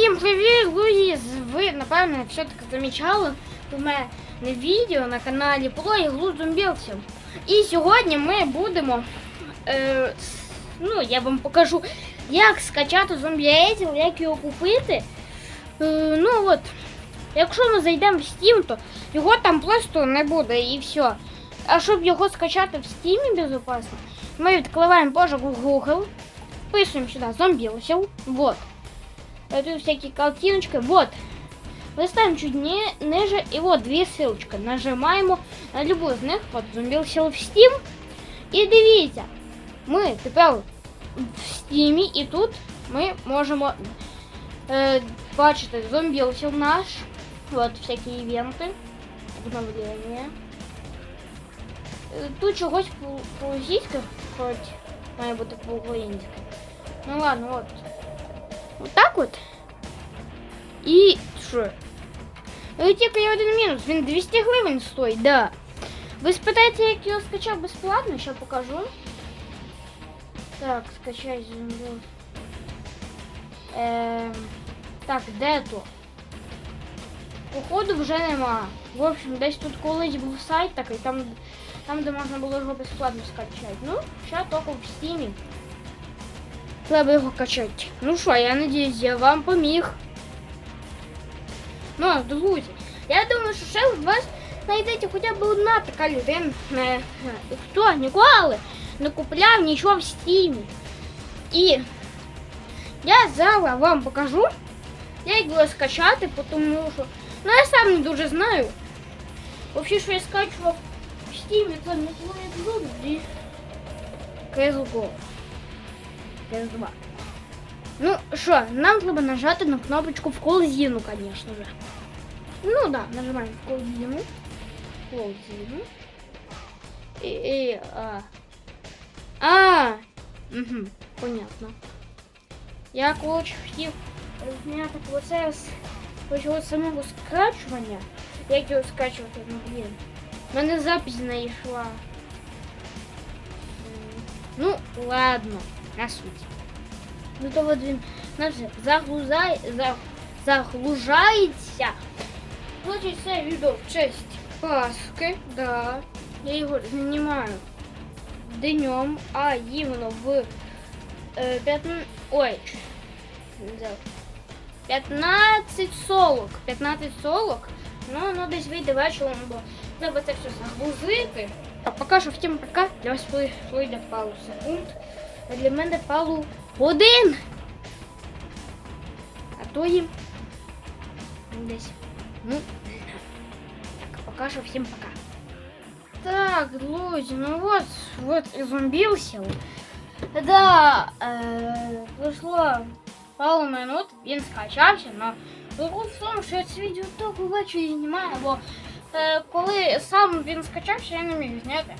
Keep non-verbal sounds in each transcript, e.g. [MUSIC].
Всім привіт, друзі! Ви, напевно, все-таки замічали у мене відео на каналі про ігру зомбілсів. І сьогодні ми будемо. Е, ну, я вам покажу, як скачати зомбіетів, як його купити. Е, ну от, якщо ми зайдемо в Steam, то його там просто не буде і все. А щоб його скачати в Steam безопасно, ми відкриваємо пошук в Google, вписуємо сюди зомбілсів. Вот. Э, Тут всякие картиночки. Вот. Листаем чуть не, ниже, и вот две ссылочки. Нажимаємо на любую з них, от зомбілсів в Steam. І дивіться, ми тепер в Steam, і тут ми можемо е, бачити зомбілсів наш. От всякі івенти. Обновлення. Е, Тут чогось по- по-російськи, хоч має бути по-українськи. Ну ладно, от. Вот так от. І що? Ну, тільки один мінус, він 200 гривень стоїть, да. Ви спитаєте, як його скачав безплатно, ще покажу. Так, скачай зомбі. Ем, так, де то? Походу вже нема. В общем, десь тут колись був сайт такий, там, там де можна було його безплатно скачати. Ну, ще тільки в стімі. Треба його качати. Ну що, я надіюсь, я вам поміг. Ну, друзі, я думаю, що ще у вас знайдеться хоча б одна така людина, е, е, хто ніколи не купляв нічого в стімі. І я зараз вам покажу, як його скачати, тому що ну, я сам не дуже знаю. Взагалі, що я скачував в стімі, це не твоє друзі. CSGO. PS2. Ну що, нам треба нажати на кнопочку в колзину, конечно же. Ну да, нажимаем в колзину. Колзину. И, и, а. А, угу, понятно. Я коротше хотів зняти процес почого самого скачування. Як його скачувати, ну блін. У мене запись не йшла. М, Ну, ладно, на суть. Ну то от він знаєш, загрузай, за, загружається. Значить, це відео в честь Пасхи, да. Я його знімаю днем, а іменно в е, 15... Ой, взяв. 15.40. 15.40. Ну, ну десь вийде вечором, бо треба це все загрузити. А поки що втім пока для вас прой- пройде пару секунд. А для мене пару годин. А то їм десь. Ну, так, пока що всім пока. Так, друзі, ну вот, вот і зомбівся. Да, е, пройшло пару минут, він скачався, но прикол в тому, що я це відео так ввечері знімаю, бо е, коли сам він скачався, я не міг зняти.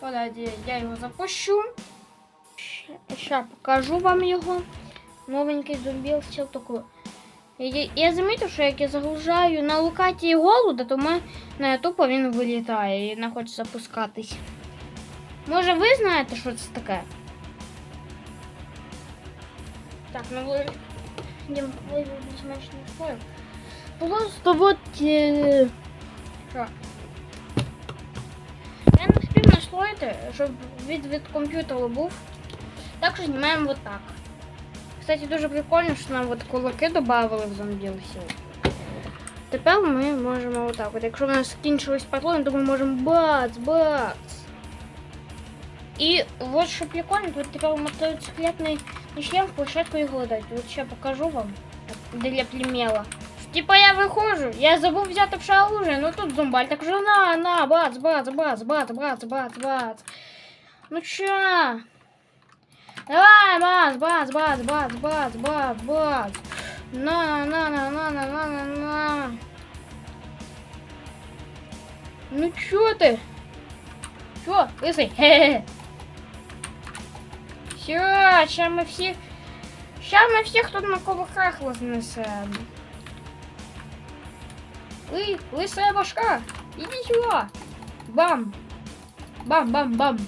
Подожди, я його запущу. Ще покажу вам його. Новенький зомбілся такой. Я, я замітив, що як я загружаю на локації голода, то ми на тупо він вилітає і не хоче запускатись. Може ви знаєте, що це таке? Так, ну ви. Дім, ви більш-менш. Просто вот. Е... Що? Я не встиг настроїти, щоб від, від комп'ютера був. Так що знімаємо вот так. Кстати, дуже прикольно, що нам от кулаки додали в зомбілсі. Тепер ми можемо отак. От якщо в нас скінчились патрони, то ми можемо бац, бац. І от що прикольно, тут тепер мотоциклетний шлем в площадку і гладать. От ще покажу вам для племела. Типа я виходжу, я забув взяти ще оружие, ну тут зомбаль, так же на, на, бац, бац, бац, бац, бац, бац, бац. Ну чё? Давай, бац, бац, бац, бац, бац, бац, бац. На, на, на, на, на, на, на, на. Ну чё ты? Чё, лысый? [LAUGHS] Все, сейчас мы всех... Сейчас мы всех тут на кулаках вознесем. Вы, лысая башка, иди сюда. Бам. Бам-бам-бам.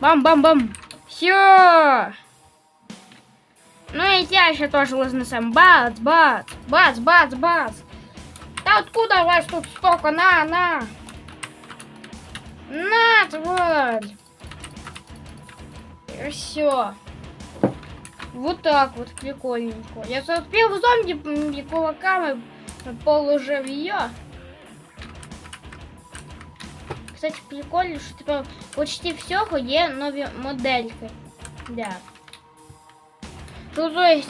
Бам-бам-бам. Все. Ну я ще теж вознесем. Бац, бац, бац, бац, бац. Та откуда у вас тут столько? На, на. На, тварь. Все. Вот так вот прикольненько. Я успел зомби м, и кулаками положив ее. Кстати, прикольно, що тепер почти всього є нові модельки. Да. Ну, то есть,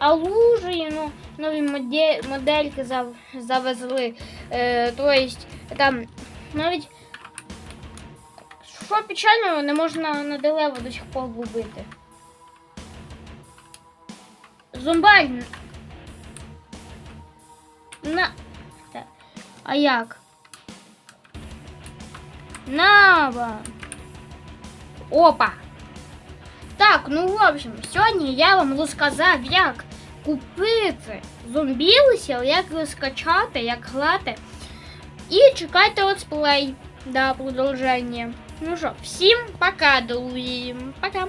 лужі, ну, нові моде- модельки зав- завезли. Е, то есть, там навіть що печально, не можна на дерево до сих пор губити. Зомбарь. На. А як? Нава. Опа. Так, ну в общем, сьогодні я вам розказав, як купити зомбілисів, як його скачати, як грати. І чекайте летсплей до продовження. Ну що, всім пока, друзі. Пока.